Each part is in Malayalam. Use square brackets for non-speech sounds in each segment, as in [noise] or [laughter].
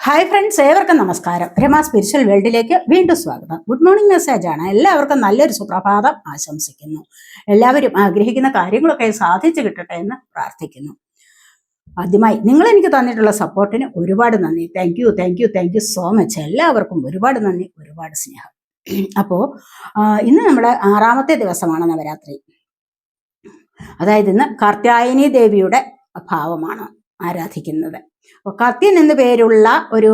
ഹായ് ഫ്രണ്ട്സ് ഏവർക്കും നമസ്കാരം. രമ സ്പിരിച്വൽ വേൾഡിലേക്ക് വീണ്ടും സ്വാഗതം. ഗുഡ് മോർണിംഗ് മെസ്സേജ് ആണ്. എല്ലാവർക്കും നല്ലൊരു സുപ്രഭാതം ആശംസിക്കുന്നു. എല്ലാവരും ആഗ്രഹിക്കുന്ന കാര്യങ്ങളൊക്കെ സാധിച്ചു കിട്ടട്ടെ എന്ന് പ്രാർത്ഥിക്കുന്നു. ആദ്യമായി നിങ്ങൾ എനിക്ക് തന്നിട്ടുള്ള സപ്പോർട്ടിന് ഒരുപാട് നന്ദി. Thank you thank you thank you so much എല്ലാവർക്കും ഒരുപാട് നന്ദി ഒരുപാട് സ്നേഹം. അപ്പോൾ ഇന്ന് നമ്മുടെ ആറാമത്തെ ദിവസമാണ് നവരാത്രി അതായത് ഇന്ന് കാർത്യായനി ദേവിയുടെ ഭാവമാണ്. ആരാധിക്കുന്നത്. കത്യൻ എന്നു പേരുള്ള ഒരു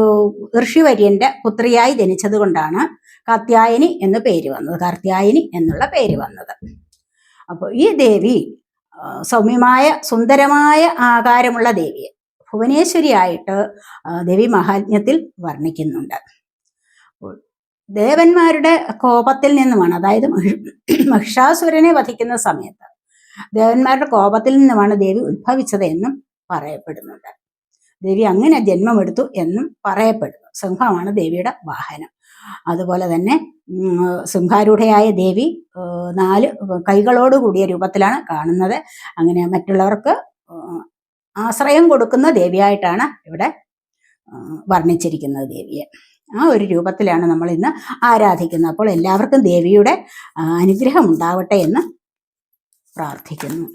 ഋഷിവര്യന്റെ പുത്രിയായി ജനിച്ചത് കൊണ്ടാണ് കാത്യായനി എന്ന് പേര് വന്നത് കാർത്യായനി എന്നുള്ള പേര് വന്നത്. അപ്പോൾ ഈ ദേവി സൗമ്യമായ സുന്ദരമായ ആകാരമുള്ള ദേവിയെ ഭുവനേശ്വരിയായിട്ട് ദേവി മഹാത്മ്യത്തിൽ വർണിക്കുന്നുണ്ട്. ദേവന്മാരുടെ കോപത്തിൽ നിന്നുമാണ് അതായത് മഹി- മഹിഷാസുരനെ വധിക്കുന്ന സമയത്ത് ദേവന്മാരുടെ കോപത്തിൽ നിന്നുമാണ് ദേവി ഉത്ഭവിച്ചത് എന്നും പറയപ്പെടുന്നുണ്ട്. ദേവി അങ്ങനെ ജന്മമെടുത്തു എന്നും പറയപ്പെടുന്നു. സിംഹമാണ് ദേവിയുടെ വാഹനം. അതുപോലെ തന്നെ സിംഹാരൂഢയായ ദേവി നാല് കൈകളോട് കൂടിയ രൂപത്തിലാണ് കാണുന്നത്. അങ്ങനെ മറ്റുള്ളവർക്ക് ആശ്രയം കൊടുക്കുന്ന ദേവിയായിട്ടാണ് ഇവിടെ വർണിച്ചിരിക്കുന്നത് ദേവിയെ. ആ ഒരു രൂപത്തിലാണ് നമ്മൾ ഇന്ന് ആരാധിക്കുന്നത്. അപ്പോൾ എല്ലാവർക്കും ദേവിയുടെ അനുഗ്രഹം ഉണ്ടാവട്ടെ എന്ന് പ്രാർത്ഥിക്കുന്നു.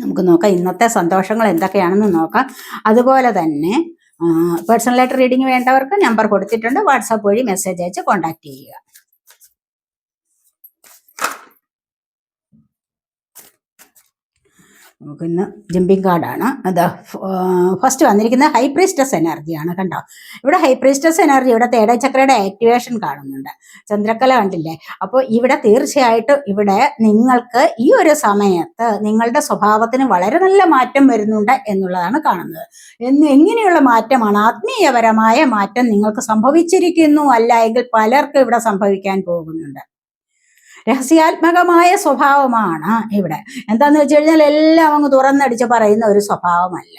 നമുക്ക് നോക്കാം. ഇന്നത്തെ സന്തോഷങ്ങൾ എന്തൊക്കെയാണെന്ന് നോക്കാം. അതുപോലെ തന്നെ പേഴ്സണൽ പേഴ്സണലായിട്ട് റീഡിംഗ് വേണ്ടവർക്ക് നമ്പർ കൊടുത്തിട്ടുണ്ട്. വാട്സാപ്പ് വഴി മെസ്സേജ് അയച്ച് കോൺടാക്ട് ചെയ്യുക. നമുക്ക് ഇന്ന് ജമ്പിങ് കാർഡാണ് അത് ഫസ്റ്റ് വന്നിരിക്കുന്ന ഹൈ പ്രീസ്റ്റസ് എനർജിയാണ് കണ്ടോ? ഇവിടെ ഹൈ പ്രീസ്റ്റസ് എനർജി ഇവിടെ തേട ചക്രയുടെ ആക്ടിവേഷൻ കാണുന്നുണ്ട്. ചന്ദ്രക്കല കണ്ടില്ലേ? അപ്പോൾ ഇവിടെ തീർച്ചയായിട്ടും ഇവിടെ നിങ്ങൾക്ക് ഈ ഒരു സമയത്ത് നിങ്ങളുടെ സ്വഭാവത്തിന് വളരെ നല്ല മാറ്റം വരുന്നുണ്ട് എന്നുള്ളതാണ് കാണുന്നത്. എന്ന് എങ്ങനെയുള്ള മാറ്റമാണ്? ആത്മീയപരമായ മാറ്റം നിങ്ങൾക്ക് സംഭവിച്ചിരിക്കുന്നു അല്ല എങ്കിൽ പലർക്കും ഇവിടെ സംഭവിക്കാൻ പോകുന്നുണ്ട്. രഹസ്യാത്മകമായ സ്വഭാവമാണ് ഇവിടെ. എന്താന്ന് വെച്ച് കഴിഞ്ഞാൽ എല്ലാം അങ്ങ് തുറന്നടിച്ച് പറയുന്ന ഒരു സ്വഭാവമല്ല.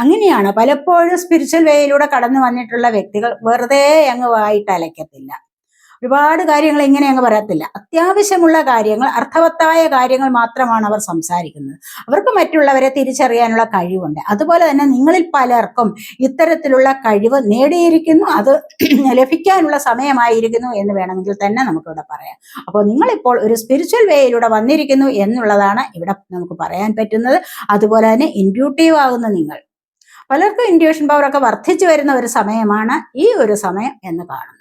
അങ്ങനെയാണ് പലപ്പോഴും സ്പിരിച്വൽ വേയിലൂടെ കടന്നു വന്നിട്ടുള്ള വ്യക്തികൾ വെറുതെ അങ്ങ് വായിട്ട് അലയ്ക്കത്തില്ല. ഒരുപാട് കാര്യങ്ങൾ ഇങ്ങനെ അങ്ങ് പറയത്തില്ല. അത്യാവശ്യമുള്ള കാര്യങ്ങൾ അർത്ഥവത്തായ കാര്യങ്ങൾ മാത്രമാണ് അവർ സംസാരിക്കുന്നത്. അവർക്ക് മറ്റുള്ളവരെ തിരിച്ചറിയാനുള്ള കഴിവുണ്ട്. അതുപോലെ തന്നെ നിങ്ങളിൽ പലർക്കും ഇത്തരത്തിലുള്ള കഴിവ് നേടിയിരിക്കുന്നു. അത് [clears throat] ലഭിക്കാനുള്ള സമയമായിരിക്കുന്നു എന്ന് വേണമെങ്കിൽ തന്നെ നമുക്കിവിടെ പറയാം. അപ്പോൾ നിങ്ങളിപ്പോൾ ഒരു സ്പിരിച്വൽ വേയിലൂടെ വന്നിരിക്കുന്നു എന്നുള്ളതാണ് ഇവിടെ നമുക്ക് പറയാൻ പറ്റുന്നത്. അതുപോലെ തന്നെ ഇൻഡ്യൂട്ടീവ് ആകുന്ന നിങ്ങൾ. പലർക്കും ഇൻഡ്യൂഷൻ പവറൊക്കെ വർദ്ധിച്ചു വരുന്ന ഒരു സമയമാണ് ഈ ഒരു സമയം എന്ന് അപ്പൊ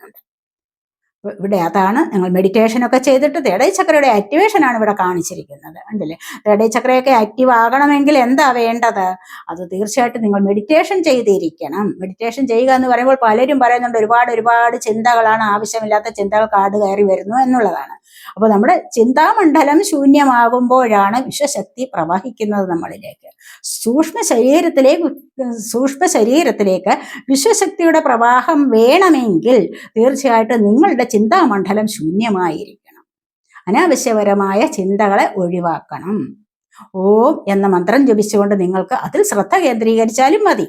ഇവിടെ അതാണ് ഞങ്ങൾ മെഡിറ്റേഷനൊക്കെ ചെയ്തിട്ട് തേടൈ ചക്രയുടെ ആക്ടിവേഷൻ ആണ് ഇവിടെ കാണിച്ചിരിക്കുന്നത്. ഉണ്ടല്ലേ തേടൈ ചക്രയൊക്കെ ആക്റ്റീവ് ആകണമെങ്കിൽ എന്താ വേണ്ടത്? അത് തീർച്ചയായിട്ടും നിങ്ങൾ മെഡിറ്റേഷൻ ചെയ്തിരിക്കണം. മെഡിറ്റേഷൻ ചെയ്യുക എന്ന് പറയുമ്പോൾ പലരും പറയുന്നുണ്ട് ഒരുപാട് ഒരുപാട് ചിന്തകളാണ് ആവശ്യമില്ലാത്ത ചിന്തകൾ കാട് കയറി വരുന്നു എന്നുള്ളതാണ്. അപ്പോൾ നമ്മുടെ ചിന്താമണ്ഡലം ശൂന്യമാകുമ്പോഴാണ് വിശ്വശക്തി പ്രവഹിക്കുന്നത് നമ്മളിലേക്ക്. സൂക്ഷ്മ ശരീരത്തിലേക്ക് സൂക്ഷ്മ ശരീരത്തിലേക്ക് വിശ്വശക്തിയുടെ പ്രവാഹം വേണമെങ്കിൽ തീർച്ചയായിട്ടും നിങ്ങളുടെ ചിന്താമണ്ഡലം ശൂന്യമായിരിക്കണം. അനാവശ്യപരമായ ചിന്തകളെ ഒഴിവാക്കണം. ഓം എന്ന മന്ത്രം ജപിച്ചുകൊണ്ട് നിങ്ങൾക്ക് അതിൽ ശ്രദ്ധ കേന്ദ്രീകരിച്ചാലും മതി.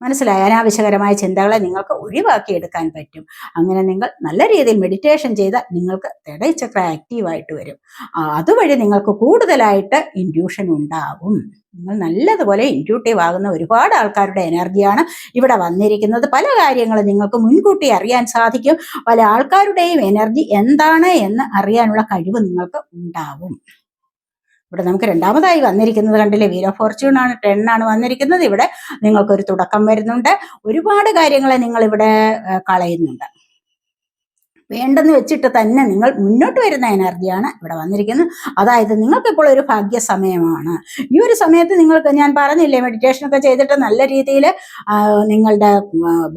മനസ്സിലായ. അനാവശ്യകരമായ ചിന്തകളെ നിങ്ങൾക്ക് ഒഴിവാക്കിയെടുക്കാൻ പറ്റും. അങ്ങനെ നിങ്ങൾ നല്ല രീതിയിൽ മെഡിറ്റേഷൻ ചെയ്താൽ നിങ്ങൾക്ക് തെടയിച്ചക്ര ആക്റ്റീവായിട്ട് വരും. അതുവഴി നിങ്ങൾക്ക് കൂടുതലായിട്ട് ഇൻഡ്യൂഷൻ ഉണ്ടാകും നിങ്ങൾ നല്ലതുപോലെ ഇൻഡ്യൂട്ടീവ് ആകുന്ന ഒരുപാട് ആൾക്കാരുടെ എനർജിയാണ് ഇവിടെ വന്നിരിക്കുന്നത്. പല കാര്യങ്ങളും നിങ്ങൾക്ക് മുൻകൂട്ടി അറിയാൻ സാധിക്കും. പല ആൾക്കാരുടെയും എനർജി എന്താണ് എന്ന് അറിയാനുള്ള കഴിവ് നിങ്ങൾക്ക് ഉണ്ടാവും. ഇവിടെ നമുക്ക് രണ്ടാമതായി വന്നിരിക്കുന്നത് കണ്ടില്ലേ? വീര ഫോർച്യൂൺ ആണ് ടെൻ ആണ് വന്നിരിക്കുന്നത്. ഇവിടെ നിങ്ങൾക്കൊരു തുടക്കം വരുന്നുണ്ട്. ഒരുപാട് കാര്യങ്ങളെ നിങ്ങൾ ഇവിടെ കളയുന്നുണ്ട്. വേണ്ടെന്ന് വെച്ചിട്ട് തന്നെ നിങ്ങൾ മുന്നോട്ട് വരുന്ന എനർജിയാണ് ഇവിടെ വന്നിരിക്കുന്നത്. അതായത് നിങ്ങൾക്ക് ഇപ്പോൾ ഒരു ഭാഗ്യ സമയമാണ് ഈ ഒരു സമയത്ത് നിങ്ങൾക്ക് ഞാൻ പറഞ്ഞില്ലേ മെഡിറ്റേഷൻ ഒക്കെ ചെയ്തിട്ട് നല്ല രീതിയിൽ നിങ്ങളുടെ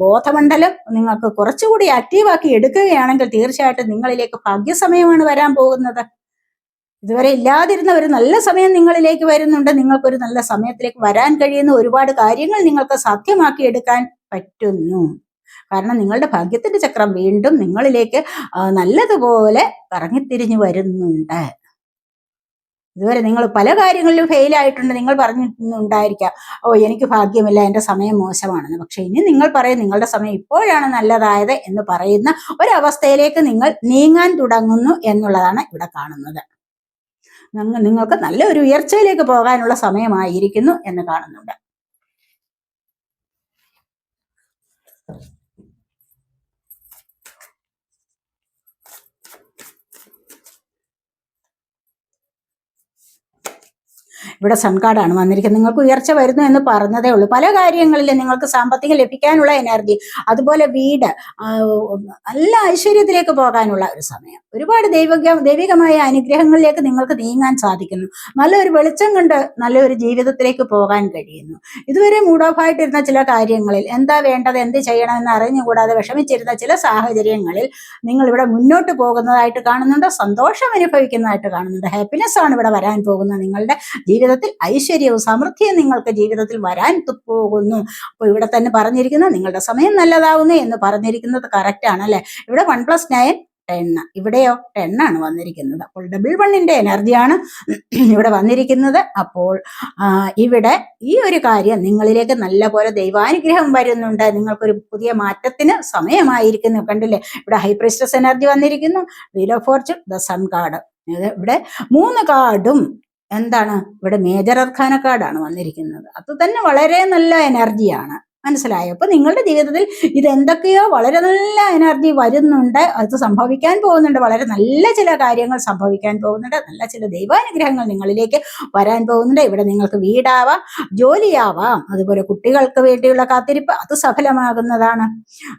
ബോധമണ്ഡലം നിങ്ങൾക്ക് കുറച്ചുകൂടി ആക്റ്റീവാക്കി എടുക്കുകയാണെങ്കിൽ തീർച്ചയായിട്ടും നിങ്ങളിലേക്ക് ഭാഗ്യസമയമാണ് വരാൻ പോകുന്നത്. ഇതുവരെ ഇല്ലാതിരുന്ന ഒരു നല്ല സമയം നിങ്ങളിലേക്ക് വരുന്നുണ്ട്. നിങ്ങൾക്കൊരു നല്ല സമയത്തിലേക്ക് വരാൻ കഴിയുന്ന ഒരുപാട് കാര്യങ്ങൾ നിങ്ങൾക്ക് സാധ്യമാക്കിയെടുക്കാൻ പറ്റുന്നു. കാരണം നിങ്ങളുടെ ഭാഗ്യത്തിന്റെ ചക്രം വീണ്ടും നിങ്ങളിലേക്ക് നല്ലതുപോലെ കറങ്ങിത്തിരിഞ്ഞു വരുന്നുണ്ട്. ഇതുവരെ നിങ്ങൾ പല കാര്യങ്ങളിലും ഫെയിൽ ആയിട്ടുണ്ട്. നിങ്ങൾ പറഞ്ഞിട്ടുണ്ടായിരിക്കാം ഓ എനിക്ക് ഭാഗ്യമില്ല എന്റെ സമയം മോശമാണെന്ന്. പക്ഷെ ഇനി നിങ്ങൾ പറയും നിങ്ങളുടെ സമയം ഇപ്പോഴാണ് നല്ലതായത് എന്ന് പറയുന്ന ഒരവസ്ഥയിലേക്ക് നിങ്ങൾ നീങ്ങാൻ തുടങ്ങുന്നു എന്നുള്ളതാണ് ഇവിടെ കാണുന്നത്. നിങ്ങൾക്ക് നല്ല ഒരു ഉയർച്ചയിലേക്ക് പോകാനുള്ള സമയമായിരിക്കുന്നു എന്ന് കാണുന്നുണ്ട്. ഇവിടെ സൺകാർഡാണ് വന്നിരിക്കുന്നത്. നിങ്ങൾക്ക് ഉയർച്ച വരുന്നു എന്ന് പറഞ്ഞതേ ഉള്ളൂ. പല കാര്യങ്ങളിലും നിങ്ങൾക്ക് സാമ്പത്തികം ലഭിക്കാനുള്ള എനർജി അതുപോലെ വീട് നല്ല ഐശ്വര്യത്തിലേക്ക് പോകാനുള്ള ഒരു സമയം. ഒരുപാട് ദൈവിക ദൈവികമായ അനുഗ്രഹങ്ങളിലേക്ക് നിങ്ങൾക്ക് നീങ്ങാൻ സാധിക്കുന്നു. നല്ലൊരു വെളിച്ചം കണ്ട് നല്ലൊരു ജീവിതത്തിലേക്ക് പോകാൻ കഴിയുന്നു. ഇതുവരെ മൂഡ് ഓഫ് ആയിട്ടിരുന്ന ചില കാര്യങ്ങളിൽ എന്താ വേണ്ടത് എന്ത് ചെയ്യണമെന്ന് അറിഞ്ഞുകൂടാതെ വിഷമിച്ചിരുന്ന ചില സാഹചര്യങ്ങളിൽ നിങ്ങൾ ഇവിടെ മുന്നോട്ട് പോകുന്നതായിട്ട് കാണുന്നുണ്ട് സന്തോഷം അനുഭവിക്കുന്നതായിട്ട് കാണുന്നുണ്ട്. ഹാപ്പിനെസ് ആണ് ഇവിടെ വരാൻ പോകുന്നത് നിങ്ങളുടെ ജീവിതത്തിൽ ഐശ്വര്യവും സമൃദ്ധിയും നിങ്ങൾക്ക് ജീവിതത്തിൽ വരാൻ പോകുന്നു. അപ്പോൾ ഇവിടെ തന്നെ പറഞ്ഞിരിക്കുന്നത് നിങ്ങളുടെ സമയം നല്ലതാവുന്നു എന്ന് പറഞ്ഞിരിക്കുന്നത് കറക്റ്റ് ആണ് അല്ലെ? ഇവിടെ വൺ പ്ലസ് നയൻ ടെണ്ണ ഇവിടെയോ? ടെണ്ണാണ് വന്നിരിക്കുന്നത്. അപ്പോൾ ഡബിൾ വണ്ണിന്റെ എനർജിയാണ് ഇവിടെ വന്നിരിക്കുന്നത്. അപ്പോൾ ഇവിടെ ഈ ഒരു കാര്യം നിങ്ങളിലേക്ക് നല്ല പോലെ ദൈവാനുഗ്രഹം വരുന്നുണ്ട്. നിങ്ങൾക്കൊരു പുതിയ മാറ്റത്തിന് സമയമായിരിക്കുന്നു. കണ്ടില്ലേ? ഇവിടെ ഹൈപ്രിസ്റ്റസ് എനർജി വന്നിരിക്കുന്നു. Wheel of fortune the sun card ഇവിടെ മൂന്ന് കാർഡും എന്താണ്? ഇവിടെ മേജർ അർഖാന കാർഡാണ് വന്നിരിക്കുന്നത്. അത് തന്നെ വളരെ നല്ല എനർജിയാണ് മനസ്സിലായോ? അപ്പൊ നിങ്ങളുടെ ജീവിതത്തിൽ ഇത് എന്തൊക്കെയോ വളരെ നല്ല എനർജി വരുന്നുണ്ട്. അത് സംഭവിക്കാൻ പോകുന്നുണ്ട്. വളരെ നല്ല ചില കാര്യങ്ങൾ സംഭവിക്കാൻ പോകുന്നുണ്ട്. നല്ല ചില ദൈവാനുഗ്രഹങ്ങൾ നിങ്ങളിലേക്ക് വരാൻ പോകുന്നുണ്ട്. ഇവിടെ നിങ്ങൾക്ക് വീടാവാം ജോലിയാവാം. അതുപോലെ കുട്ടികൾക്ക് വേണ്ടിയുള്ള കാത്തിരിപ്പ് അത് സഫലമാകുന്നതാണ്.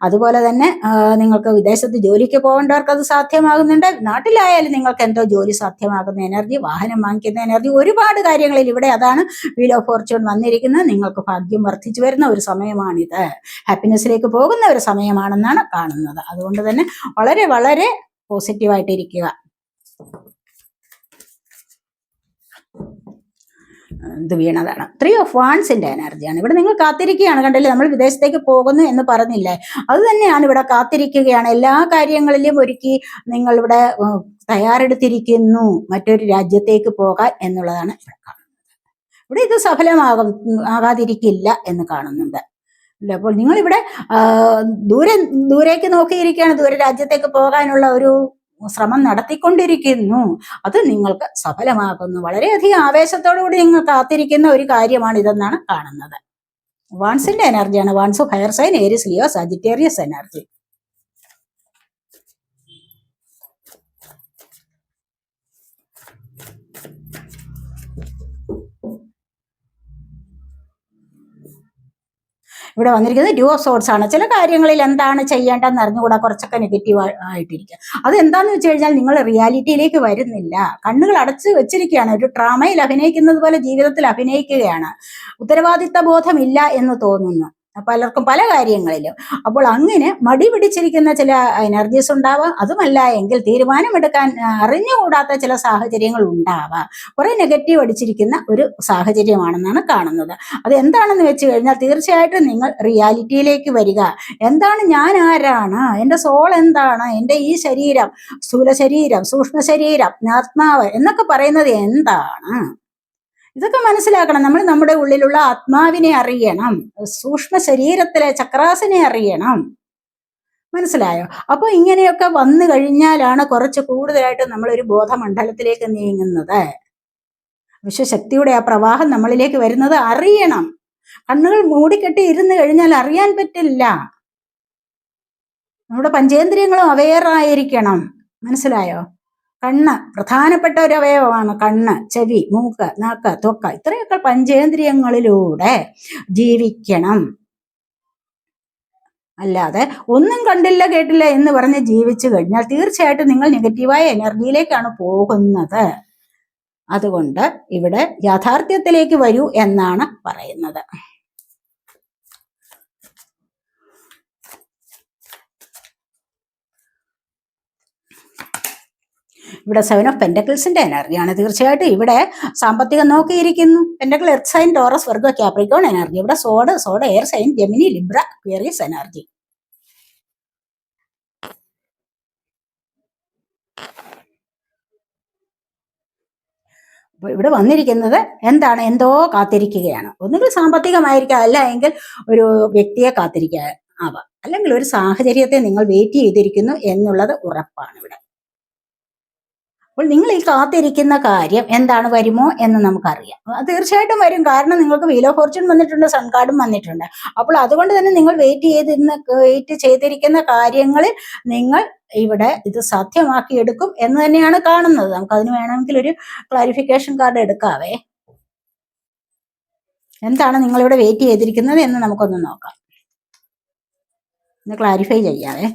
അതുപോലെ തന്നെ നിങ്ങൾക്ക് വിദേശത്ത് ജോലിക്ക് പോകേണ്ടവർക്ക് അത് സാധ്യമാകുന്നുണ്ട്. നാട്ടിലായാലും നിങ്ങൾക്ക് എന്തോ ജോലി സാധ്യമാകുന്ന എനർജി വാഹനം വാങ്ങിക്കുന്ന എനർജി ഒരുപാട് കാര്യങ്ങളിൽ ഇവിടെ അതാണ് വീൽ ഓഫ് ഫോർച്യൂൺ വന്നിരിക്കുന്നത്. നിങ്ങൾക്ക് ഭാഗ്യം വർദ്ധിച്ചു വരുന്ന ഒരു സമയമാണിത്. ഹാപ്പിനെസ്സിലേക്ക് പോകുന്ന ഒരു സമയമാണെന്നാണ് കാണുന്നത്. അതുകൊണ്ട് തന്നെ വളരെ വളരെ പോസിറ്റീവായിട്ടിരിക്കുക ഇത് വീണതാണ്. ത്രീ ഓഫ് വാൺസിന്റെ എനർജിയാണ് ഇവിടെ നിങ്ങൾ കാത്തിരിക്കുകയാണ്. കണ്ടില്ലേ? നമ്മൾ വിദേശത്തേക്ക് പോകുന്നു എന്ന് പറഞ്ഞില്ലേ? അത് തന്നെയാണ് ഇവിടെ കാത്തിരിക്കുകയാണ്. എല്ലാ കാര്യങ്ങളിലും ഒരുക്കി നിങ്ങൾ ഇവിടെ തയ്യാറെടുത്തിരിക്കുന്നു. മറ്റൊരു രാജ്യത്തേക്ക് പോകാൻ എന്നുള്ളതാണ് ഇവിടെ കാണുന്നത്. ഇവിടെ ഇത് സഫലമാകും ആകാതിരിക്കില്ല എന്ന് കാണുന്നുണ്ട്. അല്ലേ അപ്പോൾ നിങ്ങളിവിടെ ദൂരെ ദൂരേക്ക് നോക്കിയിരിക്കുകയാണ് ദൂരെ രാജ്യത്തേക്ക് പോകാനുള്ള ഒരു ശ്രമം നടത്തിക്കൊണ്ടിരിക്കുന്നു. അത് നിങ്ങൾക്ക് സഫലമാകുന്നു വളരെയധികം ആവേശത്തോടു കൂടി നിങ്ങൾ കാത്തിരിക്കുന്ന ഒരു കാര്യമാണ് ഇതെന്നാണ് കാണുന്നത് വാൺസിന്റെ എനർജിയാണ് wands fire sign Aries Leo Sagittarius energy ഇവിടെ വന്നിരിക്കുന്നത് ഡ്യൂ ഓഫ് സോർട്സ് ആണ്. ചില കാര്യങ്ങളിൽ എന്താണ് ചെയ്യേണ്ടതെന്ന് അറിഞ്ഞുകൂടാ കുറച്ചൊക്കെ നെഗറ്റീവ് ആയിട്ടിരിക്കുക. അത് എന്താണെന്ന് വെച്ച് കഴിഞ്ഞാൽ നിങ്ങൾ റിയാലിറ്റിയിലേക്ക് വരുന്നില്ല. കണ്ണുകൾ അടച്ച് വെച്ചിരിക്കുകയാണ്. ഒരു ഡ്രാമയിൽ അഭിനയിക്കുന്നത് പോലെ ജീവിതത്തിൽ അഭിനയിക്കുകയാണ്. ഉത്തരവാദിത്ത ബോധമില്ല എന്ന് തോന്നുന്നു. പലർക്കും പല കാര്യങ്ങളിലും. അപ്പോൾ അങ്ങനെ മടി പിടിച്ചിരിക്കുന്ന ചില എനർജീസ് ഉണ്ടാവാം. അതുമല്ല എങ്കിൽ തീരുമാനമെടുക്കാൻ അറിഞ്ഞുകൂടാത്ത ചില സാഹചര്യങ്ങൾ ഉണ്ടാവാം. കുറെ നെഗറ്റീവ് അടിച്ചിരിക്കുന്ന ഒരു സാഹചര്യമാണെന്നാണ് കാണുന്നത്. അത് എന്താണെന്ന് വെച്ച് കഴിഞ്ഞാൽ തീർച്ചയായിട്ടും നിങ്ങൾ റിയാലിറ്റിയിലേക്ക് വരിക. എന്താണ് ഞാൻ ആരാണ്? എന്റെ സോൾ എന്താണ്? എന്റെ ഈ ശരീരം സ്ഥൂല ശരീരം സൂക്ഷ്മ ശരീരം ആത്മാവ് എന്നൊക്കെ പറയുന്നത് എന്താണ്? ഇതൊക്കെ മനസ്സിലാക്കണം. നമ്മൾ നമ്മുടെ ഉള്ളിലുള്ള ആത്മാവിനെ അറിയണം. സൂക്ഷ്മ ശരീരത്തിലെ ചക്രാസിനെ അറിയണം. മനസ്സിലായോ? അപ്പൊ ഇങ്ങനെയൊക്കെ വന്നു കഴിഞ്ഞാലാണ് കുറച്ച് കൂടുതലായിട്ട് ഒരു ബോധമണ്ഡലത്തിലേക്ക് നീങ്ങുന്നത്. വിശ്വശക്തിയുടെ ആ പ്രവാഹം നമ്മളിലേക്ക് വരുന്നത് അറിയണം. കണ്ണുകൾ മൂടിക്കെട്ടി ഇരുന്ന് കഴിഞ്ഞാൽ അറിയാൻ പറ്റില്ല. നമ്മുടെ പഞ്ചേന്ദ്രിയങ്ങളും അവെയർ ആയിരിക്കണം. മനസ്സിലായോ? കണ്ണ്. പ്രധാനപ്പെട്ട ഒരു അവയവമാണ് കണ്ണ്. ചെവി മൂക്ക് നാക്ക് തൊക്ക. ഇത്രയൊക്കെ പഞ്ചേന്ദ്രിയങ്ങളിലൂടെ ജീവിക്കണം. അല്ലാതെ ഒന്നും കണ്ടില്ല കേട്ടില്ല എന്ന് പറഞ്ഞ് ജീവിച്ചു കഴിഞ്ഞാൽ തീർച്ചയായിട്ടും നിങ്ങൾ നെഗറ്റീവായ എനർജിയിലേക്കാണ് പോകുന്നത്. അതുകൊണ്ട് ഇവിടെ യാഥാർത്ഥ്യത്തിലേക്ക് വരൂ എന്നാണ് പറയുന്നത്. ഇവിടെ സെവൻ ഓഫ് പെൻഡക്കിൾസിന്റെ എനർജിയാണ് തീർച്ചയായിട്ടും ഇവിടെ സാമ്പത്തികം നോക്കിയിരിക്കുന്നു. Pentacle earth sign Taurus Virgo Capricorn energy ഇവിടെ swords swords air sign Gemini Libra Aquarius energy അപ്പോൾ ഇവിടെ വന്നിരിക്കുന്നത് എന്താണ്? എന്തോ കാത്തിരിക്കുകയാണ്. ഒന്നുകിൽ സാമ്പത്തികമായിരിക്കാം അല്ല എങ്കിൽ ഒരു വ്യക്തിയെ കാത്തിരിക്കുക ആവാം. അല്ലെങ്കിൽ ഒരു സാഹചര്യത്തെ നിങ്ങൾ വെയിറ്റ് ചെയ്തിരിക്കുന്നു എന്നുള്ളത് ഉറപ്പാണ് ഇവിടെ. അപ്പോൾ നിങ്ങൾ ഈ കാത്തിരിക്കുന്ന കാര്യം എന്താണ് വരുമോ എന്ന് നമുക്കറിയാം. തീർച്ചയായിട്ടും വരും. കാരണം നിങ്ങൾക്ക് വീൽ ഓഫ് ഫോർച്യൂൺ വന്നിട്ടുണ്ട് സൺ കാർഡും വന്നിട്ടുണ്ട്. അപ്പോൾ അതുകൊണ്ട് തന്നെ നിങ്ങൾ വെയിറ്റ് ചെയ്തിരുന്ന വെയിറ്റ് ചെയ്തിരിക്കുന്ന കാര്യങ്ങളിൽ നിങ്ങൾ ഇവിടെ ഇത് സാധ്യമാക്കി എടുക്കും എന്ന് തന്നെയാണ് കാണുന്നത്. നമുക്ക് അതിന് വേണമെങ്കിൽ ഒരു ക്ലാരിഫിക്കേഷൻ കാർഡ് എടുക്കാവേ. എന്താണ് നിങ്ങളിവിടെ വെയിറ്റ് ചെയ്തിരിക്കുന്നത് എന്ന് നമുക്കൊന്ന് നോക്കാം. ഒന്ന് ക്ലാരിഫൈ ചെയ്യാവേ.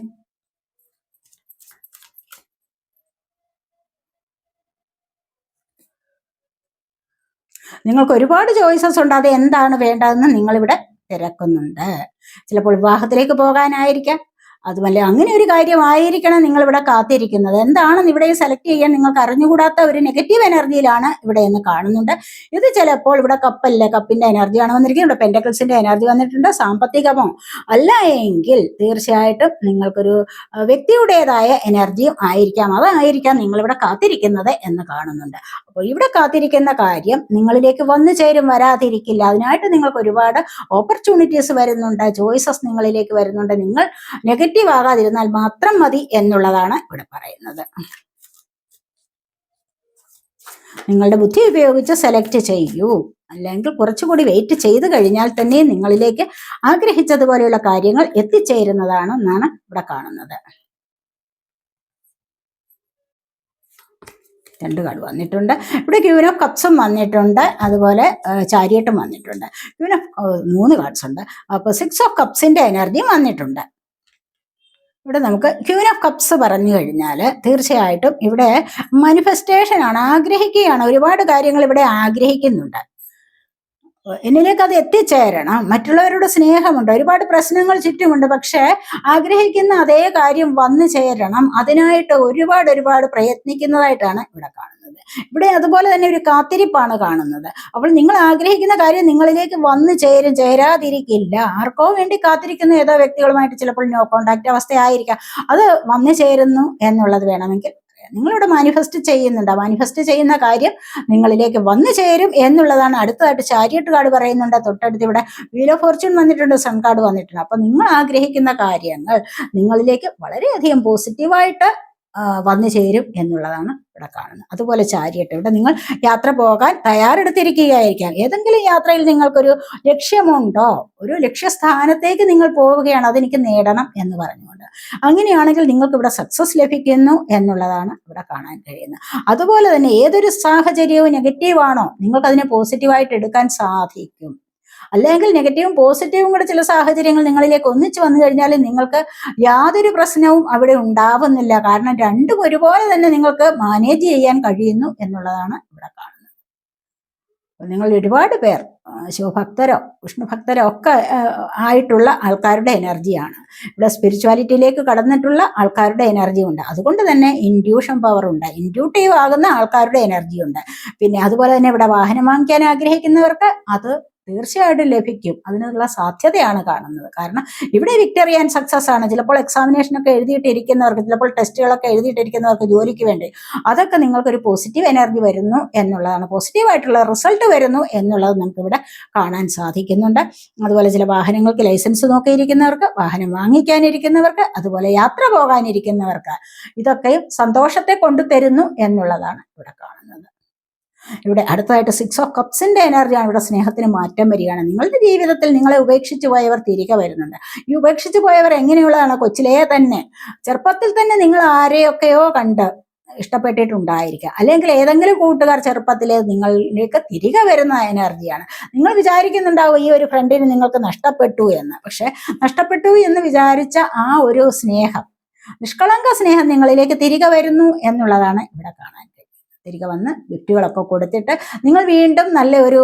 നിങ്ങൾക്ക് ഒരുപാട് ചോയ്സസ് ഉണ്ട്. അത് എന്താണ് വേണ്ടതെന്ന് നിങ്ങളിവിടെ തിരക്കുന്നുണ്ട്. ചിലപ്പോൾ വിവാഹത്തിലേക്ക് പോകാനായിരിക്കാം. അതുമല്ല അങ്ങനെ ഒരു കാര്യമായിരിക്കണം നിങ്ങൾ ഇവിടെ കാത്തിരിക്കുന്നത്. എന്താണെന്ന് ഇവിടെ സെലക്ട് ചെയ്യാൻ നിങ്ങൾക്ക് അറിഞ്ഞുകൂടാത്ത ഒരു നെഗറ്റീവ് എനർജിയിലാണ് ഇവിടെ എന്ന് കാണുന്നുണ്ട്. ഇത് ചിലപ്പോൾ ഇവിടെ കപ്പല്ലേ കപ്പിന്റെ എനർജിയാണ് വന്നിരിക്കുന്നത്. ഇവിടെ പെൻഡക്കിൾസിന്റെ എനർജി വന്നിട്ടുണ്ട്. സാമ്പത്തികമോ അല്ല എങ്കിൽ തീർച്ചയായിട്ടും നിങ്ങൾക്കൊരു വ്യക്തിയുടേതായ എനർജിയും ആയിരിക്കാം. അതായിരിക്കാം നിങ്ങൾ ഇവിടെ കാത്തിരിക്കുന്നത് എന്ന് കാണുന്നുണ്ട്. അപ്പോൾ ഇവിടെ കാത്തിരിക്കുന്ന കാര്യം നിങ്ങളിലേക്ക് വന്നു ചേരും വരാതിരിക്കില്ല. അതിനായിട്ട് നിങ്ങൾക്ക് ഒരുപാട് ഓപ്പർച്യൂണിറ്റീസ് വരുന്നുണ്ട്. ചോയ്സസ് നിങ്ങളിലേക്ക് വരുന്നുണ്ട്. നിങ്ങൾ നെഗറ്റീവ് ആകാതിരുന്നാൽ മാത്രം മതി എന്നുള്ളതാണ് ഇവിടെ പറയുന്നത്. നിങ്ങളുടെ ബുദ്ധി ഉപയോഗിച്ച് സെലക്ട് ചെയ്യൂ. അല്ലെങ്കിൽ കുറച്ചുകൂടി വെയിറ്റ് ചെയ്ത് കഴിഞ്ഞാൽ തന്നെ നിങ്ങളിലേക്ക് ആഗ്രഹിച്ചതുപോലെയുള്ള കാര്യങ്ങൾ എത്തിച്ചേരുന്നതാണ് എന്നാണ് ഇവിടെ കാണുന്നത്. രണ്ട് കാർഡ് വന്നിട്ടുണ്ട്. ഇവിടെ ക്യൂൻ ഓഫ് കപ്സും വന്നിട്ടുണ്ട്. അതുപോലെ ചാരിയട്ടും വന്നിട്ടുണ്ട്. ക്യൂൻ ഓഫ് മൂന്ന് കാർഡ്സ് ഉണ്ട്. അപ്പൊ സിക്സ് ഓഫ് കപ്സിന്റെ എനർജിയും വന്നിട്ടുണ്ട്. ഇവിടെ നമുക്ക് ക്യൂൻ ഓഫ് കപ്സ് പറഞ്ഞു കഴിഞ്ഞാൽ തീർച്ചയായിട്ടും ഇവിടെ മാനിഫെസ്റ്റേഷൻ ആണ് ആഗ്രഹിക്കുകയാണ്. ഒരുപാട് കാര്യങ്ങൾ ഇവിടെ ആഗ്രഹിക്കുന്നുണ്ട്. എന്നിലേക്ക് അത് എത്തിച്ചേരണം. മറ്റുള്ളവരുടെ സ്നേഹമുണ്ട് ഒരുപാട് പ്രശ്നങ്ങൾ ചുറ്റുമുണ്ട് പക്ഷേ ആഗ്രഹിക്കുന്ന അതേ കാര്യം വന്നു ചേരണം. അതിനായിട്ട് ഒരുപാട് ഒരുപാട് പ്രയത്നിക്കുന്നതായിട്ടാണ് ഇവിടെ കാണുന്നത്. ഇവിടെ അതുപോലെ തന്നെ ഒരു കാത്തിരിപ്പാണ് കാണുന്നത്. അപ്പോൾ നിങ്ങൾ ആഗ്രഹിക്കുന്ന കാര്യം നിങ്ങളിലേക്ക് വന്നു ചേരും ചേരാതിരിക്കില്ല. ആർക്കോ വേണ്ടി കാത്തിരിക്കുന്ന ഏതോ വ്യക്തികളുമായിട്ട് ചിലപ്പോൾ നോ കോണ്ടാക്ട് അവസ്ഥയായിരിക്കാം. അത് വന്നു ചേരുന്നു എന്നുള്ളത് വേണമെങ്കിൽ നിങ്ങളിവിടെ മാനിഫെസ്റ്റ് ചെയ്യുന്നുണ്ട്. മാനിഫെസ്റ്റ് ചെയ്യുന്ന കാര്യം നിങ്ങളിലേക്ക് വന്നു ചേരും എന്നുള്ളതാണ്. അടുത്തതായിട്ട് ചാരിയട്ട് കാർഡ് പറയുന്നുണ്ട്. തൊട്ടടുത്ത് ഇവിടെ വീൽ ഓഫ് ഫോർച്യൂൺ വന്നിട്ടുണ്ട് സൺ കാർഡ് വന്നിട്ടുണ്ട്. അപ്പൊ നിങ്ങൾ ആഗ്രഹിക്കുന്ന കാര്യങ്ങൾ നിങ്ങളിലേക്ക് വളരെയധികം പോസിറ്റീവായിട്ട് വന്നു ചേരും എന്നുള്ളതാണ് ഇവിടെ കാണുന്നത്. അതുപോലെ ചാരിയട്ട്. ഇവിടെ നിങ്ങൾ യാത്ര പോകാൻ തയ്യാറെടുത്തിരിക്കുകയായിരിക്കാം. ഏതെങ്കിലും യാത്രയിൽ നിങ്ങൾക്കൊരു ലക്ഷ്യമുണ്ടോ? ഒരു ലക്ഷ്യസ്ഥാനത്തേക്ക് നിങ്ങൾ പോവുകയാണ്. അതെനിക്ക് നേടണം എന്ന് പറഞ്ഞുകൊണ്ട്. അങ്ങനെയാണെങ്കിൽ നിങ്ങൾക്ക് ഇവിടെ സക്സസ് ലഭിക്കുന്നു എന്നുള്ളതാണ് ഇവിടെ കാണാൻ കഴിയുന്നത്. അതുപോലെ തന്നെ ഏതൊരു സാഹചര്യവും നെഗറ്റീവാണോ നിങ്ങൾക്ക് അതിനെ പോസിറ്റീവായിട്ട് എടുക്കാൻ സാധിക്കും. അല്ലെങ്കിൽ നെഗറ്റീവും പോസിറ്റീവും കൂടെ ചില സാഹചര്യങ്ങൾ നിങ്ങളിലേക്ക് ഒന്നിച്ചു വന്നു കഴിഞ്ഞാൽ നിങ്ങൾക്ക് യാതൊരു പ്രശ്നവും അവിടെ ഉണ്ടാവുന്നില്ല. കാരണം രണ്ടും ഒരുപോലെ തന്നെ നിങ്ങൾക്ക് മാനേജ് ചെയ്യാൻ കഴിയുന്നു എന്നുള്ളതാണ് ഇവിടെ കാണുന്നത്. നിങ്ങൾ ഒരുപാട് പേർ ശിവഭക്തരോ വിഷ്ണുഭക്തരോ ഒക്കെ ആയിട്ടുള്ള ആൾക്കാരുടെ എനർജിയാണ് ഇവിടെ സ്പിരിച്വാലിറ്റിയിലേക്ക് കടന്നിട്ടുള്ള ആൾക്കാരുടെ എനർജി ഉണ്ട്. അതുകൊണ്ട് തന്നെ ഇൻഡ്യൂഷൻ പവർ ഉണ്ട്. ഇൻഡ്യൂട്ടീവ് ആകുന്ന ആൾക്കാരുടെ എനർജി ഉണ്ട്. പിന്നെ അതുപോലെ തന്നെ ഇവിടെ വാഹനം വാങ്ങിക്കാൻ ആഗ്രഹിക്കുന്നവർക്ക് അത് തീർച്ചയായിട്ടും ലഭിക്കും. അതിനുള്ള സാധ്യതയാണ് കാണുന്നത്. കാരണം ഇവിടെ വിക്ടറി സക്സസ് ആണ്. ചിലപ്പോൾ എക്സാമിനേഷൻ ഒക്കെ എഴുതിയിട്ടിരിക്കുന്നവർക്ക് ചിലപ്പോൾ ടെസ്റ്റുകളൊക്കെ എഴുതിയിട്ടിരിക്കുന്നവർക്ക് ജോലിക്ക് വേണ്ടി അതൊക്കെ നിങ്ങൾക്കൊരു പോസിറ്റീവ് എനർജി വരുന്നു എന്നുള്ളതാണ്. പോസിറ്റീവായിട്ടുള്ള റിസൾട്ട് വരുന്നു എന്നുള്ളത് നമുക്കിവിടെ കാണാൻ സാധിക്കുന്നുണ്ട്. അതുപോലെ ചില വാഹനങ്ങൾക്ക് ലൈസൻസ് നോക്കിയിരിക്കുന്നവർക്ക് വാഹനം വാങ്ങിക്കാനിരിക്കുന്നവർക്ക് അതുപോലെ യാത്ര പോകാനിരിക്കുന്നവർക്ക് ഇതൊക്കെയും സന്തോഷത്തെ കൊണ്ടുതരുന്നു എന്നുള്ളതാണ് ഇവിടെ കാണുന്നത്. ഇവിടെ അടുത്തതായിട്ട് സിക്സ് ഓഫ് കപ്സിന്റെ എനർജിയാണ് ഇവിടെ സ്നേഹത്തിന് മാറ്റം വരികയാണ്. നിങ്ങളുടെ ജീവിതത്തിൽ നിങ്ങളെ ഉപേക്ഷിച്ചു പോയവർ തിരികെ വരുന്നുണ്ട്. ഈ ഉപേക്ഷിച്ചു പോയവർ എങ്ങനെയുള്ളതാണ്? കൊച്ചിലേ തന്നെ. ചെറുപ്പത്തിൽ തന്നെ നിങ്ങൾ ആരെയൊക്കെയോ കണ്ട് ഇഷ്ടപ്പെട്ടിട്ടുണ്ടായിരിക്കുക അല്ലെങ്കിൽ ഏതെങ്കിലും കൂട്ടുകാർ ചെറുപ്പത്തിൽ നിങ്ങളിലേക്ക് തിരികെ വരുന്ന എനർജിയാണ് നിങ്ങൾ വിചാരിക്കുന്നുണ്ടാവും ഈ ഒരു ഫ്രണ്ടിന് നിങ്ങൾക്ക് നഷ്ടപ്പെട്ടു എന്ന്. പക്ഷെ നഷ്ടപ്പെട്ടു എന്ന് വിചാരിച്ച ആ ഒരു സ്നേഹം നിഷ്കളങ്ക സ്നേഹം നിങ്ങളിലേക്ക് തിരികെ വരുന്നു എന്നുള്ളതാണ് ഇവിടെ കാണാൻ തിരികെ വന്ന് ഗിഫ്റ്റുകളൊക്കെ കൊടുത്തിട്ട് നിങ്ങൾ വീണ്ടും നല്ല ഒരു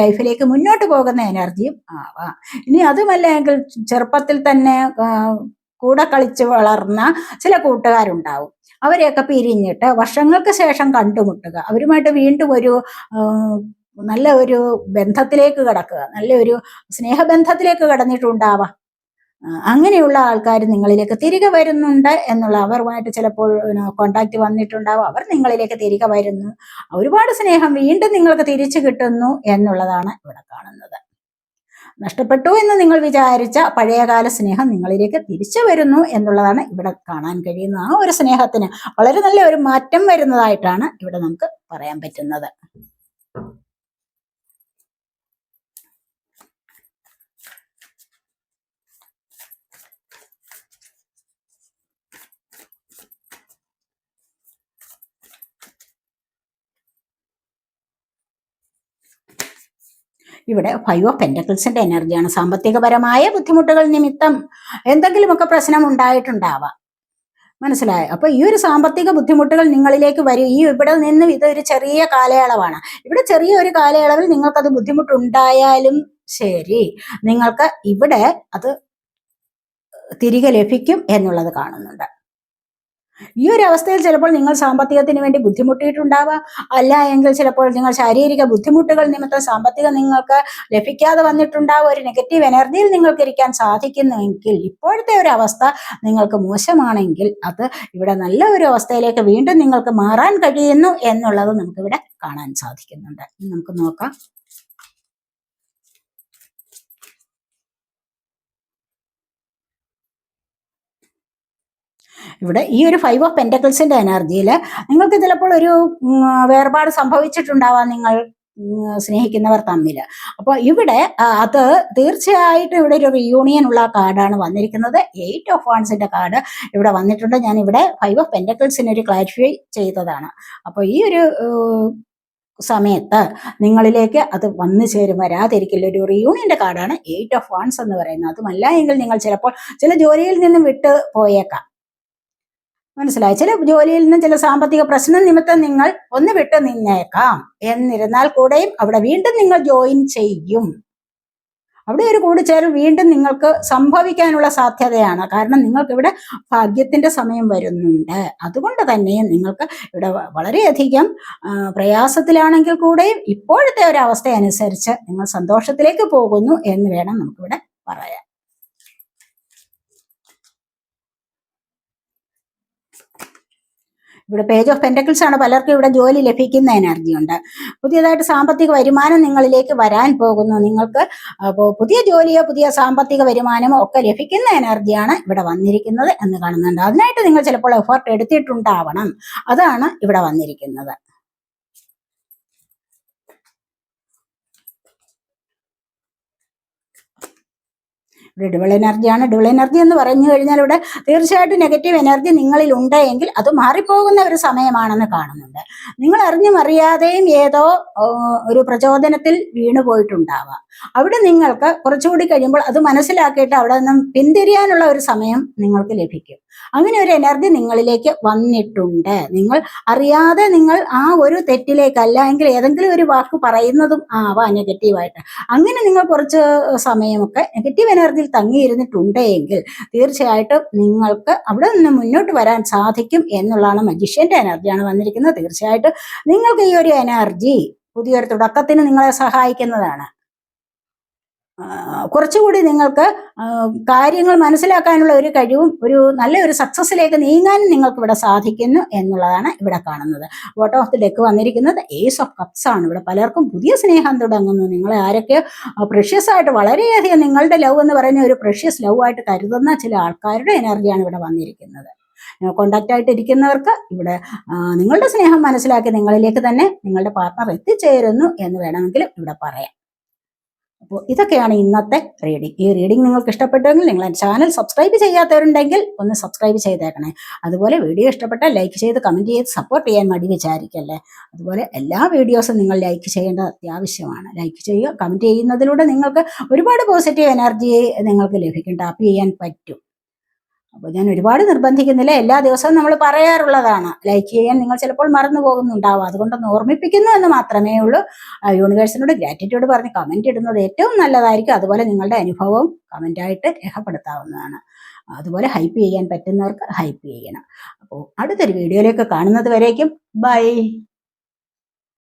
ലൈഫിലേക്ക് മുന്നോട്ട് പോകുന്ന എനർജിയും ആവാം. ഇനി അതുമല്ല എങ്കിൽ ചെറുപ്പത്തിൽ തന്നെ കൂടെ കളിച്ച് വളർന്ന ചില കൂട്ടുകാരുണ്ടാവും. അവരെയൊക്കെ പിരിഞ്ഞിട്ട് വർഷങ്ങൾക്ക് ശേഷം കണ്ടുമുട്ടുക. അവരുമായിട്ട് വീണ്ടും ഒരു നല്ല ഒരു ബന്ധത്തിലേക്ക് കടക്കുക. നല്ലൊരു സ്നേഹബന്ധത്തിലേക്ക് കടന്നിട്ടുണ്ടാവാം. അങ്ങനെയുള്ള ആൾക്കാർ നിങ്ങളിലേക്ക് തിരികെ വരുന്നുണ്ട് എന്നുള്ള അവരുമായിട്ട് ചിലപ്പോൾ കോണ്ടാക്ട് വന്നിട്ടുണ്ടാവും. അവർ നിങ്ങളിലേക്ക് തിരികെ വരുന്നു. ഒരുപാട് സ്നേഹം വീണ്ടും നിങ്ങൾക്ക് തിരിച്ചു കിട്ടുന്നു എന്നുള്ളതാണ് ഇവിടെ കാണുന്നത്. നഷ്ടപ്പെട്ടു എന്ന് നിങ്ങൾ വിചാരിച്ച പഴയകാല സ്നേഹം നിങ്ങളിലേക്ക് തിരിച്ചു വരുന്നു എന്നുള്ളതാണ് ഇവിടെ കാണാൻ കഴിയുന്ന ആ ഒരു സ്നേഹത്തിന് വളരെ നല്ല ഒരു മാറ്റം വരുന്നതായിട്ടാണ് ഇവിടെ നമുക്ക് പറയാൻ പറ്റുന്നത്. ഇവിടെ ഫൈവ് ഓഫ് പെന്റക്കിൾസിന്റെ എനർജിയാണ് സാമ്പത്തികപരമായ ബുദ്ധിമുട്ടുകൾ നിമിത്തം എന്തെങ്കിലുമൊക്കെ പ്രശ്നം ഉണ്ടായിട്ടുണ്ടാവാം. മനസ്സിലായോ? അപ്പൊ ഈ ഒരു സാമ്പത്തിക ബുദ്ധിമുട്ടുകൾ നിങ്ങളിലേക്ക് വരും. ഈ ഇവിടെ നിന്ന് ഇതൊരു ചെറിയ കാലയളവാണ്. ഇവിടെ ചെറിയ ഒരു കാലയളവിൽ നിങ്ങൾക്കത് ബുദ്ധിമുട്ടുണ്ടായാലും ശരി. നിങ്ങൾക്ക് ഇവിടെ അത് തിരികെ ലഭിക്കും എന്നുള്ളത് കാണുന്നുണ്ട്. ഈ ഒരു അവസ്ഥയിൽ ചിലപ്പോൾ നിങ്ങൾ സാമ്പത്തികത്തിന് വേണ്ടി ബുദ്ധിമുട്ടിയിട്ടുണ്ടാവാം. അല്ല എങ്കിൽ ചിലപ്പോൾ നിങ്ങൾ ശാരീരിക ബുദ്ധിമുട്ടുകൾ നിമിത്തം സാമ്പത്തികം നിങ്ങൾക്ക് ലഭിക്കാതെ വന്നിട്ടുണ്ടാവും. ഒരു നെഗറ്റീവ് എനർജിയിൽ നിങ്ങൾക്ക് ഇരിക്കാൻ സാധിക്കുന്നുവെങ്കിൽ ഇപ്പോഴത്തെ ഒരു അവസ്ഥ നിങ്ങൾക്ക് മോശമാണെങ്കിൽ അത് ഇവിടെ നല്ല ഒരു അവസ്ഥയിലേക്ക് വീണ്ടും നിങ്ങൾക്ക് മാറാൻ കഴിയുന്നു എന്നുള്ളത് നമുക്കിവിടെ കാണാൻ സാധിക്കുന്നുണ്ട്. നമുക്ക് നോക്കാം. ഇവിടെ ഈ ഒരു ഫൈവ് ഓഫ് പെന്റക്കിൾസിന്റെ എനർജിയിൽ നിങ്ങൾക്ക് ചിലപ്പോൾ ഒരു വേർപാട് സംഭവിച്ചിട്ടുണ്ടാവാം നിങ്ങൾ സ്നേഹിക്കുന്നവർ തമ്മിൽ. അപ്പോൾ ഇവിടെ അത് തീർച്ചയായിട്ടും ഇവിടെ ഒരു റിയൂണിയൻ ഉള്ള കാർഡാണ് വന്നിരിക്കുന്നത്. എയ്റ്റ് ഓഫ് വാൺസിന്റെ കാർഡ് ഇവിടെ വന്നിട്ടുണ്ട്. ഞാൻ ഇവിടെ ഫൈവ് ഓഫ് പെന്റക്കിൾസിന് ഒരു ക്ലാരിഫൈ ചെയ്തതാണ്. അപ്പോൾ ഈ ഒരു സമയത്ത് നിങ്ങളിലേക്ക് അത് വന്നു ചേരും. വരാതിരിക്കില്ല ഒരു റിയൂണിയന്റെ കാർഡാണ് എയ്റ്റ് ഓഫ് വാൺസ് എന്ന് പറയുന്നത്. അതുമല്ല എങ്കിൽ നിങ്ങൾ ചിലപ്പോൾ ചില ജോലിയിൽ നിന്നും വിട്ട് പോയേക്കാം. മനസ്സിലായി. ചില ജോലിയിൽ നിന്ന് ചില സാമ്പത്തിക പ്രശ്ന നിമിത്തം നിങ്ങൾ ഒന്ന് വിട്ട് നിന്നേക്കാം. എന്നിരുന്നാൽ കൂടെയും അവിടെ വീണ്ടും നിങ്ങൾ ജോയിൻ ചെയ്യും. അവിടെ ഒരു കൂടിച്ചേരൽ വീണ്ടും നിങ്ങൾക്ക് സംഭവിക്കാനുള്ള സാധ്യതയാണ്. കാരണം നിങ്ങൾക്ക് ഇവിടെ ഭാഗ്യത്തിന്റെ സമയം വരുന്നുണ്ട്. അതുകൊണ്ട് തന്നെ നിങ്ങൾക്ക് ഇവിടെ വളരെയധികം പ്രയാസത്തിലാണെങ്കിൽ കൂടെയും ഇപ്പോഴത്തെ ഒരു അനുസരിച്ച് നിങ്ങൾ സന്തോഷത്തിലേക്ക് പോകുന്നു എന്ന് വേണം നമുക്കിവിടെ പറയാൻ. ഇവിടെ പേജ് ഓഫ് പെന്റക്കിൾസ് ആണ് പലർക്കും ഇവിടെ ജോലി ലഭിക്കുന്ന എനർജി ഉണ്ട്. പുതിയതായിട്ട് സാമ്പത്തിക വരുമാനം നിങ്ങളിലേക്ക് വരാൻ പോകുന്നു. നിങ്ങൾക്ക് പുതിയ ജോലിയോ പുതിയ സാമ്പത്തിക വരുമാനമോ ഒക്കെ ലഭിക്കുന്ന എനർജിയാണ് ഇവിടെ വന്നിരിക്കുന്നത് എന്ന് കാണുന്നുണ്ട്. അതിനായിട്ട് നിങ്ങൾ ചിലപ്പോൾ എഫേർട്ട് എടുത്തിട്ടുണ്ടാവണം. അതാണ് ഇവിടെ വന്നിരിക്കുന്നത്. ഇവിടെ ഡബിൾ എനർജിയാണ് ഡബിൾ എനർജി എന്ന് പറഞ്ഞു കഴിഞ്ഞാൽ ഇവിടെ തീർച്ചയായിട്ടും നെഗറ്റീവ് എനർജി നിങ്ങളിൽ ഉണ്ടെങ്കിൽ അത് മാറിപ്പോകുന്ന ഒരു സമയമാണെന്ന് കാണുന്നുണ്ട്. നിങ്ങൾ അറിഞ്ഞും അറിയാതെയും ഏതോ ഒരു പ്രചോദനത്തിൽ വീണു പോയിട്ടുണ്ടാവാം. അവിടെ നിങ്ങൾക്ക് കുറച്ചുകൂടി കഴിയുമ്പോൾ അത് മനസ്സിലാക്കിയിട്ട് അവിടെ നിന്നും പിന്തിരിയാനുള്ള ഒരു സമയം നിങ്ങൾക്ക് ലഭിക്കും. അങ്ങനെ ഒരു എനർജി നിങ്ങളിലേക്ക് വന്നിട്ടുണ്ട്. നിങ്ങൾ അറിയാതെ നിങ്ങൾ ആ ഒരു തെറ്റിലേക്ക് അല്ല എങ്കിൽ ഏതെങ്കിലും ഒരു വാക്ക് പറയുന്നതും ആവാ നെഗറ്റീവായിട്ട് അങ്ങനെ നിങ്ങൾ കുറച്ച് സമയമൊക്കെ നെഗറ്റീവ് എനർജിയിൽ തങ്ങിയിരുന്നിട്ടുണ്ടെങ്കിൽ തീർച്ചയായിട്ടും നിങ്ങൾക്ക് അവിടെ നിന്ന് മുന്നോട്ട് വരാൻ സാധിക്കും എന്നുള്ളതാണ് മജിഷ്യന്റെ എനർജിയാണ് വന്നിരിക്കുന്നത്. തീർച്ചയായിട്ടും നിങ്ങൾക്ക് ഈ ഒരു എനർജി പുതിയൊരു തുടക്കത്തിന് നിങ്ങളെ സഹായിക്കുന്നതാണ്. കുറച്ചുകൂടി നിങ്ങൾക്ക് കാര്യങ്ങൾ മനസ്സിലാക്കാനുള്ള ഒരു കഴിവും ഒരു നല്ല ഒരു സക്സസ്സിലേക്ക് നീങ്ങാനും നിങ്ങൾക്ക് ഇവിടെ സാധിക്കുന്നു എന്നുള്ളതാണ് ഇവിടെ കാണുന്നത്. വോട്ട് ഓഫ് ദി ഡെക്ക് വന്നിരിക്കുന്നത് ഏസ് ഓഫ് കപ്സ് ആണ്. ഇവിടെ പലർക്കും പുതിയ സ്നേഹം തുടങ്ങുന്നു. നിങ്ങളെ ആരൊക്കെ പ്രഷ്യസ് ആയിട്ട് വളരെയധികം നിങ്ങളുടെ ലവ് എന്ന് പറയുന്ന ഒരു പ്രഷ്യസ് ലവ് ആയിട്ട് കരുതുന്ന ചില ആൾക്കാരുടെ എനർജിയാണ് ഇവിടെ വന്നിരിക്കുന്നത്. കോണ്ടാക്റ്റ് ആയിട്ട് ഇരിക്കുന്നവർക്ക് ഇവിടെ നിങ്ങളുടെ സ്നേഹം മനസ്സിലാക്കി നിങ്ങളിലേക്ക് തന്നെ നിങ്ങളുടെ പാർട്ണർ എത്തിച്ചേരുന്നു എന്ന് വേണമെങ്കിലും ഇവിടെ പറയാം. അപ്പോൾ ഇതൊക്കെയാണ് ഇന്നത്തെ റീഡിംഗ് ഈ റീഡിംഗ് നിങ്ങൾക്ക് ഇഷ്ടപ്പെട്ടെങ്കിൽ നിങ്ങൾ ചാനൽ സബ്സ്ക്രൈബ് ചെയ്യാത്തവരുണ്ടെങ്കിൽ ഒന്ന് സബ്സ്ക്രൈബ് ചെയ്തേക്കണേ. അതുപോലെ വീഡിയോ ഇഷ്ടപ്പെട്ടാൽ ലൈക്ക് ചെയ്ത് കമന്റ് ചെയ്ത് സപ്പോർട്ട് ചെയ്യാൻ മടി വിചാരിക്കല്ലേ? അതുപോലെ എല്ലാ വീഡിയോസും നിങ്ങൾ ലൈക്ക് ചെയ്യേണ്ടത് അത്യാവശ്യമാണ്. ലൈക്ക് ചെയ്യുക കമന്റ് ചെയ്യുന്നതിലൂടെ നിങ്ങൾക്ക് ഒരുപാട് പോസിറ്റീവ് എനർജി നിങ്ങൾക്ക് ലഭിക്കും. ടാപ്പ് ചെയ്യാൻ പറ്റും. അപ്പോൾ ഞാൻ ഒരുപാട് നിർബന്ധിക്കുന്നില്ല. എല്ലാ ദിവസവും നമ്മൾ പറയാറുള്ളതാണ് ലൈക്ക് ചെയ്യാൻ നിങ്ങൾ ചിലപ്പോൾ മറന്നു പോകുന്നുണ്ടാവും. അതുകൊണ്ടൊന്ന് ഓർമ്മിപ്പിക്കുന്നു എന്ന് മാത്രമേ ഉള്ളൂ. യൂണിവേഴ്സിനോട് ഗ്രാറ്റിറ്റ്യൂഡ് പറഞ്ഞ് കമന്റ് ഇടുന്നത് ഏറ്റവും നല്ലതായിരിക്കും. അതുപോലെ നിങ്ങളുടെ അനുഭവവും കമന്റായിട്ട് രേഖപ്പെടുത്താവുന്നതാണ്. അതുപോലെ ഹൈപ്പ് ചെയ്യാൻ പറ്റുന്നവർക്ക് ഹൈപ്പ് ചെയ്യണം. അപ്പോൾ അടുത്തൊരു വീഡിയോയിലേക്ക് കാണുന്നത് വരേക്കും. ബൈ